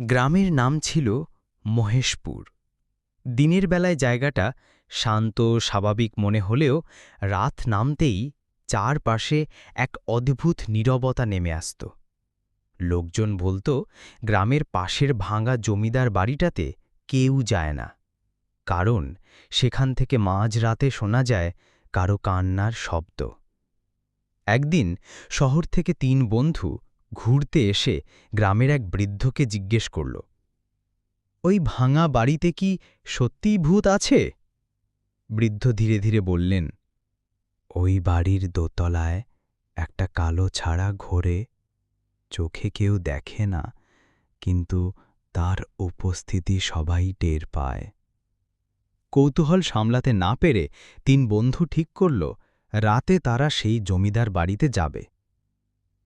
গ্রামের নাম ছিল মহেশপুর। দিনের বেলায় জায়গাটা শান্ত, স্বাভাবিক মনে হলেও রাত নামতেই চারপাশে এক অদ্ভুত নীরবতা নেমে আসত। লোকজন বলতো, গ্রামের পাশের ভাঙা জমিদার বাড়িটাতে কেউ যায় না। কারণ সেখান থেকে মাঝ রাতে শোনা যায় কারও কান্নার শব্দ। একদিন শহর থেকে তিন বন্ধু ঘুরতে এসে গ্রামের এক বৃদ্ধকে জিজ্ঞেস করল, ওই ভাঙা বাড়িতে কি সত্যিই ভূত আছে? বৃদ্ধ ধীরে ধীরে বললেন, ওই বাড়ির দোতলায় একটা কালো ছাড়া ঘোরে, চোখে কেউ দেখে না, কিন্তু তার উপস্থিতি সবাই টের পায়। কৌতূহল সামলাতে না পেরে তিন বন্ধু ঠিক করল, রাতে তারা সেই জমিদার বাড়িতে যাবে।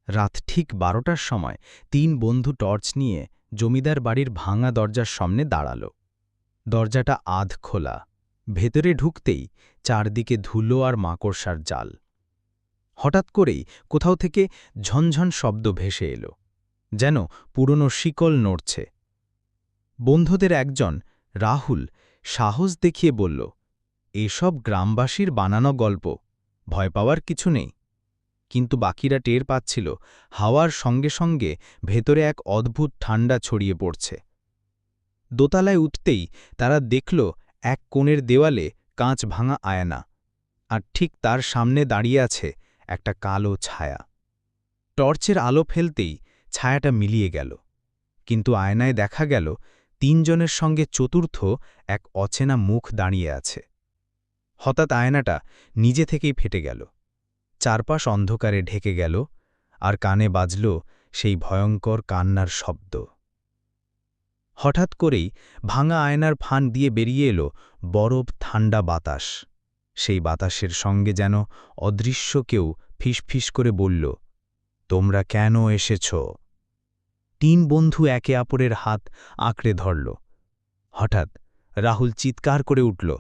রাত ঠিক বারোটার সময় তিন বন্ধু টর্চ নিয়ে জমিদার বাড়ির ভাঙা দরজার সামনে দাঁড়াল। দরজাটা আধ খোলা। ভেতরে ঢুকতেই চারদিকে ধুলো আর মাকড়সার জাল। হঠাৎ করেই কোথাও থেকে ঝনঝন শব্দ ভেসে এলো, যেন পুরনো শিকল নড়ছে। বন্ধুদের একজন, রাহুল, সাহস দেখিয়ে বলল, এসব গ্রামবাসীর বানানো গল্প, ভয় পাওয়ার কিছু নেই। কিন্তু বাকিরা টের পাচ্ছিল হাওয়ার সঙ্গে সঙ্গে ভেতরে এক অদ্ভুত ঠান্ডা ছড়িয়ে পড়ছে। দোতলায় উঠতেই তারা দেখল এক কোণের দেওয়ালে কাঁচ ভাঙা আয়না, আর ঠিক তার সামনে দাঁড়িয়ে আছে একটা কালো ছায়া। টর্চের আলো ফেলতেই ছায়াটা মিলিয়ে গেল, কিন্তু আয়নায় দেখা গেল তিনজনের সঙ্গে চতুর্থ এক অচেনা মুখ দাঁড়িয়ে আছে। হঠাৎ আয়নাটা নিজে থেকেই ফেটে গেল। চারপাশ অন্ধকারে ঢেকে গেল, আর কানে বাজল সেই ভয়ঙ্কর কান্নার শব্দ। হঠাৎ করেই ভাঙা আয়নার ফান দিয়ে বেরিয়ে এলো বরফ ঠান্ডা বাতাস। সেই বাতাসের সঙ্গে যেন অদৃশ্য কেউ ফিসফিস করে বলল, তোমরা কেন এসেছ? তিন বন্ধু একে অপরের হাত আঁকড়ে ধরল। হঠাৎ রাহুল চিৎকার করে উঠল,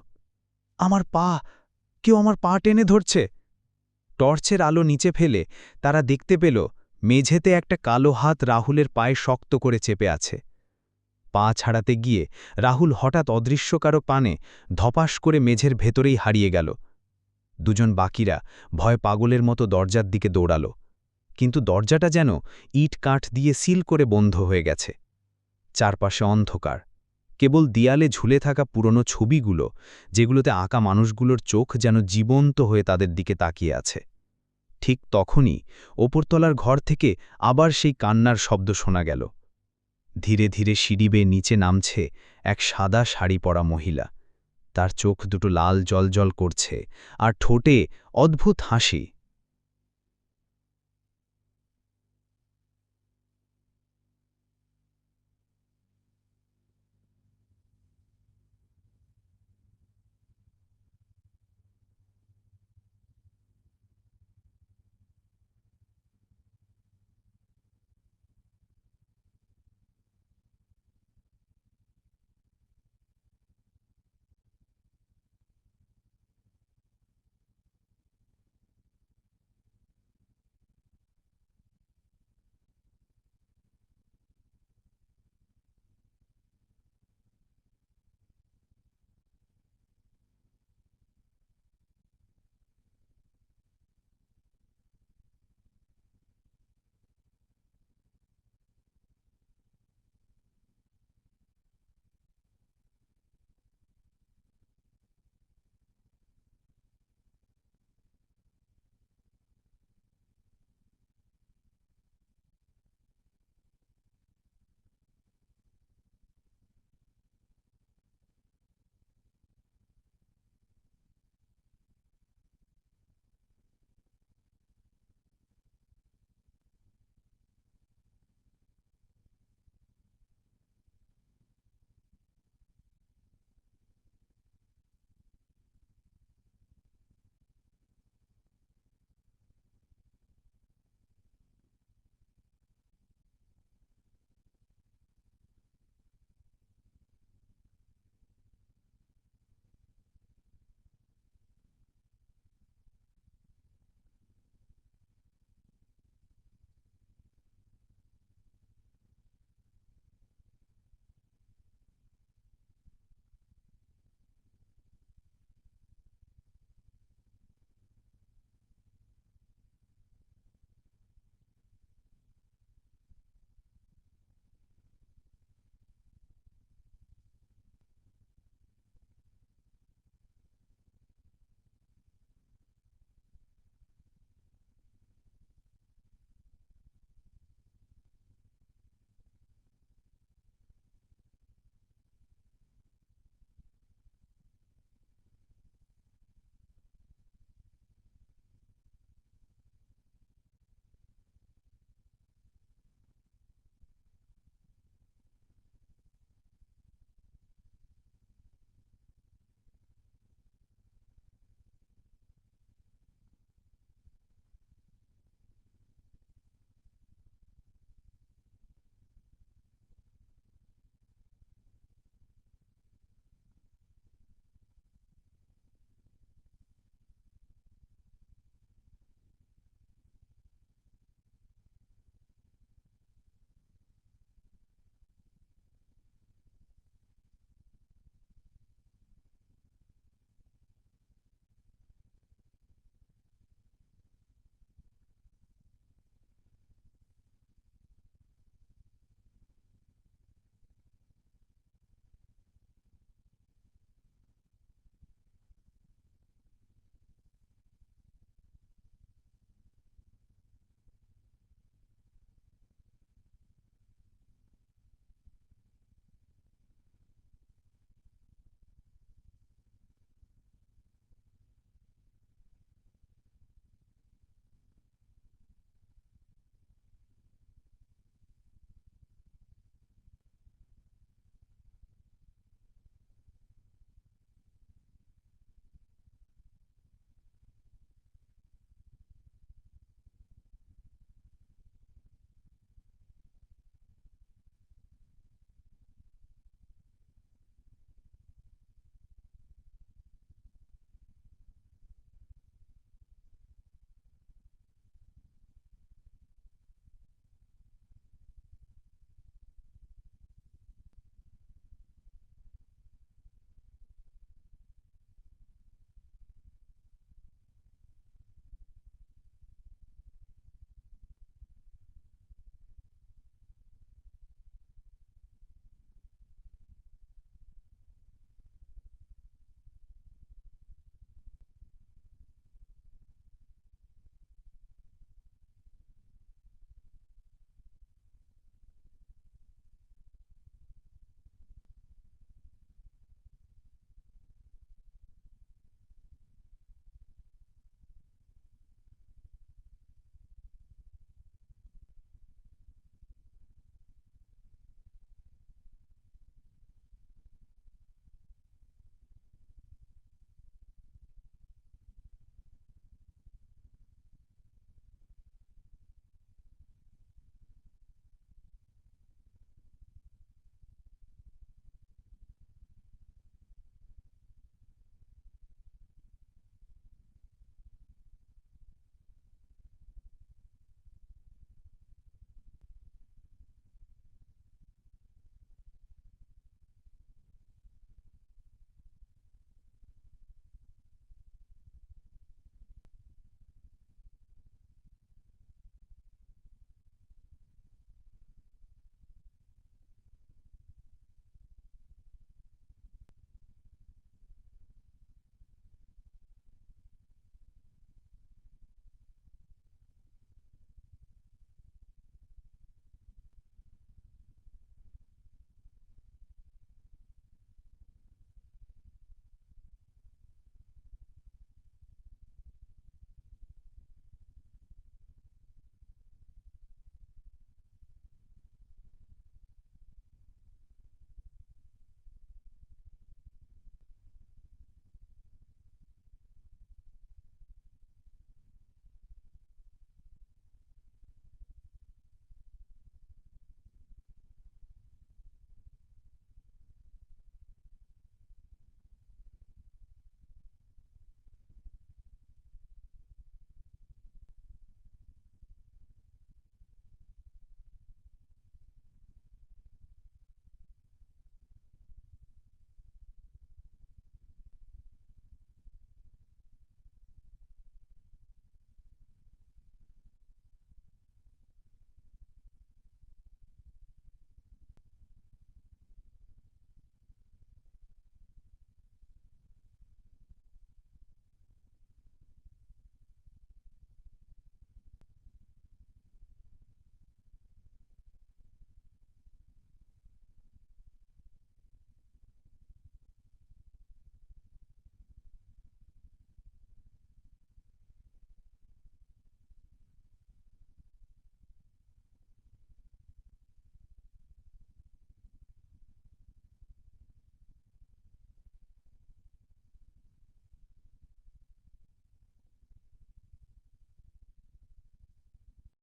আমার পা, কেউ আমার পা টেনে ধরছে? টর্চের আলো নিচে ফেলে তারা দেখতে পেল মেঝেতে একটা কালো হাত রাহুলের পায়ে শক্ত করে চেপে আছে। পা ছাড়াতে গিয়ে রাহুল হঠাৎ অদৃশ্যকারো পানে ধপাস করে মেঝের ভেতরেই হারিয়ে গেল। দুজন বাকিরা ভয় পাগলের মতো দরজার দিকে দৌড়াল। কিন্তু দরজাটা যেন ইট কাঠ দিয়ে সিল করে বন্ধ হয়ে গেছে। চারপাশে অন্ধকার। কেবল দিয়ালে ঝুলে থাকা পুরনো ছবিগুলো, যেগুলোতে আঁকা মানুষগুলোর চোখ যেন জীবন্ত হয়ে তাদের দিকে তাকিয়ে আছে। ঠিক তখনই ওপরতলার ঘর থেকে আবার সেই কান্নার শব্দ শোনা গেল। ধীরে ধীরে সিঁড়িবে নিচে নামছে এক সাদা শাড়ি পরা মহিলা। তার চোখ দুটো লাল জলজল করছে আর ঠোঁটে অদ্ভুত হাসি।